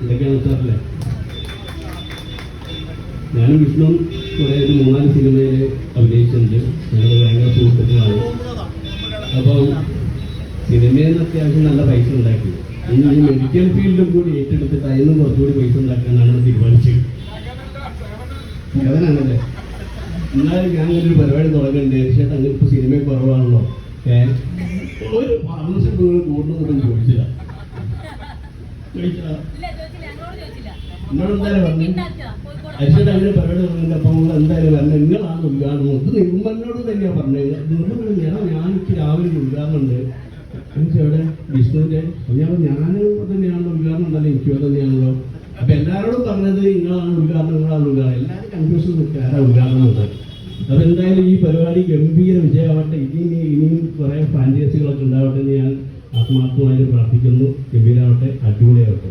എന്തൊക്കെയാണ് സാറല്ലേ ഞാനും വിഷ്ണു കുറേ ഒരു മൂന്നാൽ സിനിമയിൽ അഭിനയിച്ചിട്ടുണ്ട്. ഞങ്ങൾ ഭയങ്കര സുഹൃത്തുക്കളാണ് അപ്പം സിനിമയിൽ നിന്ന് അത്യാവശ്യം നല്ല പൈസ ഉണ്ടാക്കി. ഇനി ഈ മെഡിക്കൽ ഫീൽഡും കൂടി ഏറ്റെടുത്തിട്ട് അതിൽ നിന്ന് കുറച്ചുകൂടി പൈസ ഉണ്ടാക്കാനാണ് തീരുമാനിച്ചത്. വേദനാണല്ലേ എന്നാലും ഞാൻ ഒരു പരിപാടി തുടങ്ങുന്നുണ്ട് തീർച്ചയായിട്ടും അങ്ങനെ ഇപ്പോൾ സിനിമ കുറവാണല്ലോ. ഏഹ് ഒരു പാർട്ണർഷിപ്പ് കൂടുതലൊന്നും ചോദിച്ചില്ല. പറഞ്ഞു അങ്ങനെ അപ്പം നിങ്ങൾ എന്തായാലും നിങ്ങളാണ് ഉദ്ഘാടനം. ഇത് നിർമ്മലിനോട് തന്നെയാണ് പറഞ്ഞത്. ഞാൻ ഞാൻ എനിക്ക് രാവിലെ ഉദ്ഘാടനം ഉണ്ട്. എനിക്ക് എവിടെ ഞാൻ ഞാൻ തന്നെയാണല്ലോ ഉദ്ഘാടനം ഉണ്ടല്ലോ എനിക്ക് തന്നെയാണല്ലോ. അപ്പൊ എല്ലാവരോടും പറഞ്ഞത് നിങ്ങളാണ് ഉദ്ഘാടനം നിങ്ങളാണ് ഉദ്ഘാടനം. എല്ലാവരും കൺഫ്യൂഷൻ നിൽക്കുക ആരാ ഉദ്ഘാടനം അപ്പൊ എന്തായാലും ഈ പരിപാടി ഗംഭീര വിജയമാവട്ടെ. ഇനി ഇനിയും കുറെ ഫാന്റസികളൊക്കെ ഉണ്ടാവട്ടെ ആത്മാർത്ഥമായിട്ട് പ്രാർത്ഥിക്കുന്നു. കെബീലാവട്ടെ അടിപൊളിയാവട്ടെ.